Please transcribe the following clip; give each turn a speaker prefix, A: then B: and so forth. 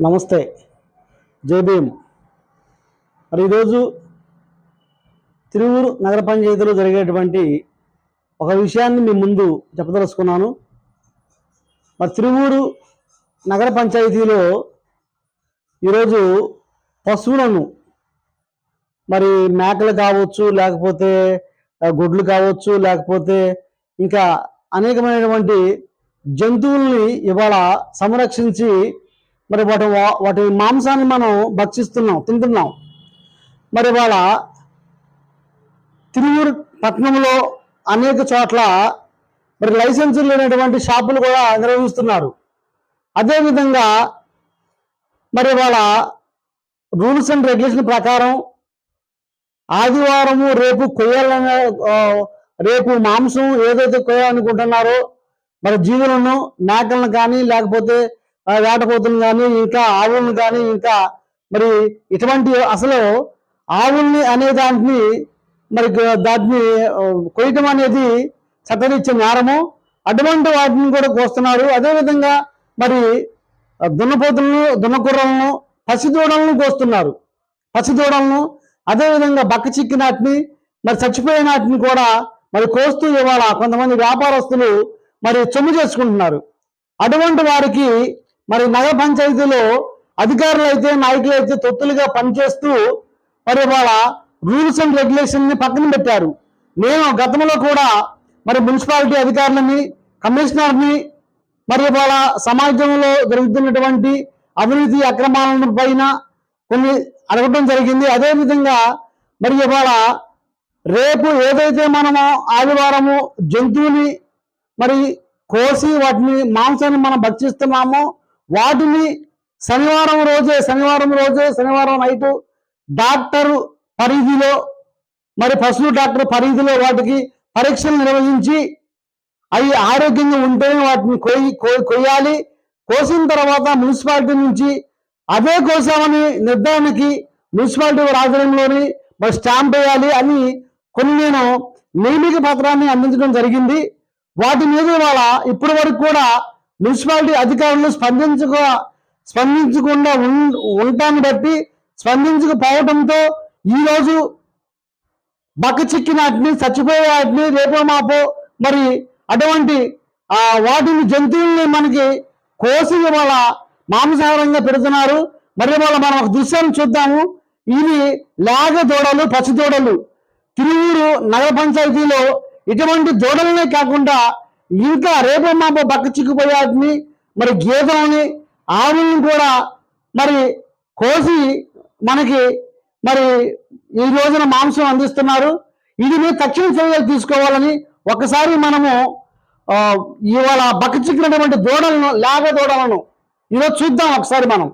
A: నమస్తే. జై భీమ్. మరి ఈరోజు తిరువూరు నగర పంచాయతీలో జరిగేటువంటి ఒక విషయాన్ని మీ ముందు చెప్పదలుచుకున్నాను. మరి తిరువూరు నగర పంచాయతీలో ఈరోజు పశువులను మరి మేకలు కావచ్చు లేకపోతే గుడ్లు గొడ్లు కావచ్చు లేకపోతే ఇంకా అనేకమైనటువంటి జంతువుల్ని ఇవాళ సంరక్షించి మరి వాటి వా- వాటి మాంసాన్ని మనం భక్షిస్తున్నాం తింటున్నాం. మరి వాళ్ళ తిరువూరు పట్టణంలో అనేక చోట్ల మరి లైసెన్సులు లేనటువంటి షాపులు కూడా నిర్వహిస్తున్నారు అదేవిధంగా మరి వాళ్ళ రూల్స్ అండ్ రెగ్యులేషన్ ప్రకారం ఆదివారము రేపు కొయ్యాలనే రేపు మాంసం ఏదైతే కొయ్యాలనుకుంటున్నారో మరి జీవులను మేకలను కానీ లేకపోతే ఆ, కానీ ఇంకా ఆవులను కానీ ఇంకా మరి ఇటువంటి అసలు ఆవుల్ని అనే దాంట్ని మరి దాన్ని కొయ్యటం అనేది చట్టరీత్య నేరము. అటువంటి వాటిని కూడా కోస్తున్నారు. అదేవిధంగా మరి దున్నపోతులను దున్నకుర్రలను పసిదూడలను కోస్తున్నారు. పసిదూడలను అదేవిధంగా బక్క చిక్కినాటిని మరి చచ్చిపోయిన వాటిని కూడా మరి కోస్తూ ఇవాళ కొంతమంది వ్యాపారస్తులు మరి చొమ్ము చేసుకుంటున్నారు. అటువంటి వారికి మరి నగర పంచాయతీలో అధికారులు అయితే నాయకులు అయితే తొత్తులుగా పనిచేస్తూ మరి వాళ్ళ రూల్స్ అండ్ రెగ్యులేషన్ని పక్కన పెట్టారు. నేను గతంలో కూడా మరి మున్సిపాలిటీ అధికారులని కమిషనర్ని మరి వాళ్ళ సమాజంలో జరుగుతున్నటువంటి అవినీతి అక్రమాలను పైన కొన్ని అడగటం జరిగింది. అదేవిధంగా మరి ఇవాళ రేపు ఏదైతే మనము ఆదివారము జంతువుని మరి కోసి వాటిని మాంసాన్ని మనం భక్షిస్తున్నామో వాటిని శనివారం రోజే శనివారం రోజే శనివారం నైటు డాక్టర్ పరిధిలో మరి పశువు డాక్టర్ పరిధిలో వాటికి పరీక్షలు నిర్వహించి అవి ఆరోగ్యంగా ఉంటేనే వాటిని కొయ్యి కొయ్యాలి. కోసిన తర్వాత మున్సిపాలిటీ నుంచి అదే కోసామని నిర్ధారణకి మున్సిపాలిటీ ఆధ్వర్యంలోని మరి స్టాంప్ వేయాలి అని కొన్ని నేను నియమిక పత్రాన్ని అందించడం జరిగింది. వాటి మీద వాళ్ళ ఇప్పటి వరకు కూడా మున్సిపాలిటీ అధికారులు స్పందించక స్పందించకుండా ఉన్- ఉండటాన్ని బట్టి స్పందించకపోవడంతో ఈరోజు బక్క చిక్కిన వాటిని చచ్చిపోయే వాటిని రేపో మాపో మరి అటువంటి ఆ వాటిని జంతువుల్ని మనకి కోసి ఇవాళ మాంసాహారంగా పెడుతున్నారు. మరి వాళ్ళ మనం ఒక దృశ్యాన్ని చూద్దాము. ఇవి లేగ దూడలు పసి దూడలు. తిరువూరు నగర పంచాయతీలో ఇటువంటి దూడలనే కాకుండా ఇంకా రేపు మాపో బక్క చిక్కిపోయే మరి గేదెలని ఆవుల్ని కూడా మరి కోసి మనకి మరి ఈ రోజున మాంసం అందిస్తున్నారు. ఇది మీరు తక్షణ చర్యలు తీసుకోవాలని ఒకసారి మనము ఇవాళ బక్క చిక్కినటువంటి దూడలను లేగ దూడలను ఈరోజు చూద్దాం ఒకసారి మనం.